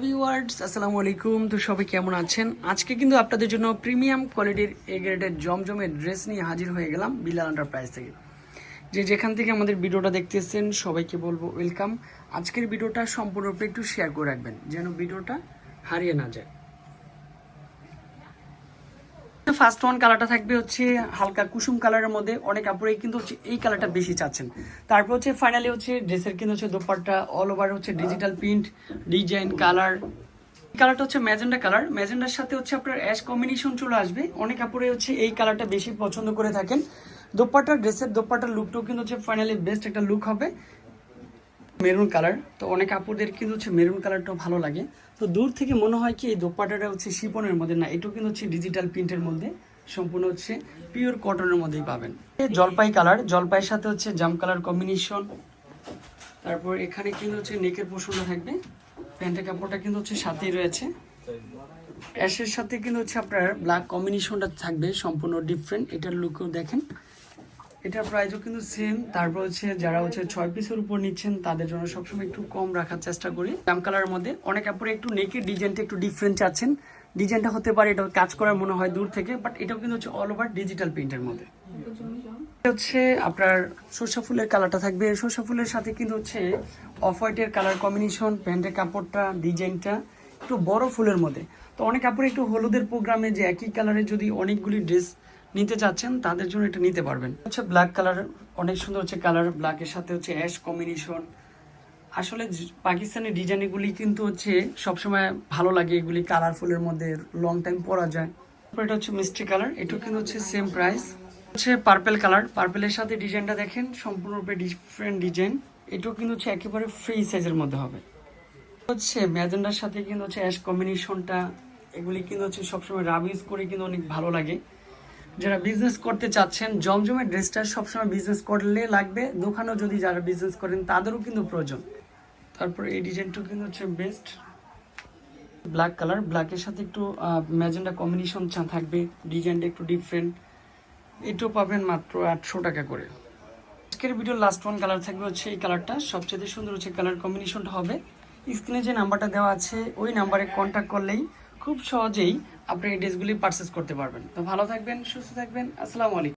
Viewers আসসালামু আলাইকুম তো সবাই কেমন আছেন? আজকে কিন্তু আপনাদের জন্য প্রিমিয়াম কোয়ালিটির এ গ্রেডের জমজমের ড্রেস নিয়ে হাজির হয়ে গেলাম বিলাল এন্টারপ্রাইজ থেকে। যে যেখান থেকে আমাদের ভিডিওটা দেখতেছেন সবাইকে বলব ওয়েলকাম আজকের ভিডিওটা সম্পূর্ণরূপে একটু শেয়ার করে রাখবেন, যেন ভিডিওটা হারিয়ে না যায়। ফার্স্ট ওয়ান কালারটা থাকবে হচ্ছে হালকা কুসুম কালারের মধ্যে। অনেক আপুরেই কিন্তু হচ্ছে এই কালারটা বেশি চাচ্ছেন। তারপর হচ্ছে ফাইনালি হচ্ছে ড্রেসের কিন্তু হচ্ছে দোপাট্টা অল ওভার হচ্ছে ডিজিটাল প্রিন্ট ডিজাইন কালার কালারটা হচ্ছে ম্যাজেন্ডা কালার ম্যাজেন্ডার সাথে হচ্ছে আপনার অ্যাশ কম্বিনেশন চলে আসবে। অনেক আপুরে হচ্ছে এই কালারটা বেশি পছন্দ করে থাকেন। দোপাট্টা ড্রেসের দোপাট্টার লুকটাও কিন্তু হচ্ছে ফাইনালি বেস্ট একটা লুক হবে। Maroon colour. তো অনেক আপুদের কিন্তু হচ্ছে মেরুন কালারটাও ভালো লাগে। তো দূর থেকে মনে হয় কি এই দোপাট্টাটা হচ্ছে শিপনের মধ্যে। না, এটাও কিন্তু হচ্ছে ডিজিটাল প্রিন্টের মধ্যে। সম্পূর্ণ হচ্ছে পিওর কটনের মধ্যেই পাবেন। জলপাই কালার। জলপাইয়ের সাথে হচ্ছে জাম কালার কম্বিনেশন তারপর এখানে কিন্তু হচ্ছে নেকের পোষণটা থাকবে। প্যান্টের কাপড়টা কিন্তু হচ্ছে সাথেই রয়েছে। অ্যাশের সাথে কিন্তু হচ্ছে আপনার ব্ল্যাক কম্বিনেশনটা থাকবে, সম্পূর্ণ ডিফারেন্ট এটার লুকও দেখেন। এটার প্রাইসও কিন্তু সেম তারপর হচ্ছে যারা হচ্ছে ছয় পিসের উপর নিচ্ছেন, তাদের জন্য সবসময় একটু কম রাখার চেষ্টা করি। জাম কালারের মধ্যে। অনেক আপুরে একটু নেকের ডিজাইনটা একটু ডিফারেন্ট চাচ্ছেন। ডিজাইনটা হতে পারে, এটা কাজ করার মনে হয় দূর থেকে বাট এটাও কিন্তু হচ্ছে অল ওভার ডিজিটাল প্রিন্টের মধ্যে। হচ্ছে আপনার সর্ষা ফুলের কালারটা থাকবে। সর্ষা ফুলের সাথে কিন্তু হচ্ছে অফ হোয়াইটের কালার কম্বিনেশন প্যান্টের কাপড়টা ডিজাইনটা একটু বড় ফুলের মধ্যে। তো অনেক কাপড় একটু হলুদের প্রোগ্রামে যে একই কালারের যদি অনেকগুলি ড্রেস নিতে চাচ্ছেন, তাদের জন্য এটা নিতে পারবেন। হচ্ছে ব্ল্যাক কালার অনেক সুন্দর হচ্ছে কালার ব্ল্যাকের সাথে হচ্ছে অ্যাশ কম্বিনেশন আসলে পাকিস্তানি ডিজাইনগুলি কিন্তু হচ্ছে সবসময় ভালো লাগে, এগুলি কালারফুলের মধ্যে লং টাইম পরা যায়। তারপর এটা হচ্ছে মিষ্টি কালার এটাও কিন্তু হচ্ছে সেম প্রাইস হচ্ছে পার্পেল কালার পার্পেলের সাথে ডিজাইনটা দেখেন, সম্পূর্ণরূপে ডিফারেন্ট ডিজাইন এটাও কিন্তু হচ্ছে একেবারে ফ্রি সাইজের মধ্যে হবে। হচ্ছে ম্যাজেন্ডার সাথে কিন্তু হচ্ছে অ্যাশ কম্বিনেশনটা এগুলি কিন্তু হচ্ছে সবসময় রাব ইউজ করে কিন্তু অনেক ভালো লাগে। যারা বিজনেস করতে চাচ্ছেন, জমজমের ড্রেসটা সবসময় বিজনেস করলে লাগবে। দোকানেও যদি যারা বিজনেস করেন, তাদেরও কিন্তু প্রয়োজন। তারপর এই ডিজাইনটাও কিন্তু হচ্ছে বেস্ট ব্ল্যাক কালার ব্ল্যাকের সাথে একটু ম্যাজেন্ডা কম্বিনেশন থাকবে। ডিজাইনটা একটু ডিফারেন্ট এটাও পাবেন মাত্র আটশো টাকা করে। আজকের ভিডিও লাস্ট ওয়ান কালার থাকবে হচ্ছে এই কালারটা সবচেয়ে সুন্দর হচ্ছে কালার কম্বিনেশনটা হবে। স্ক্রিনে যে নাম্বারটা দেওয়া আছে, ওই নাম্বারে কন্ট্যাক্ট করলেই খুব সহজেই আপনি এই ড্রেসগুলি পারচেস করতে পারবেন। তো ভালো থাকবেন, সুস্থ থাকবেন, আসসালামু আলাইকুম।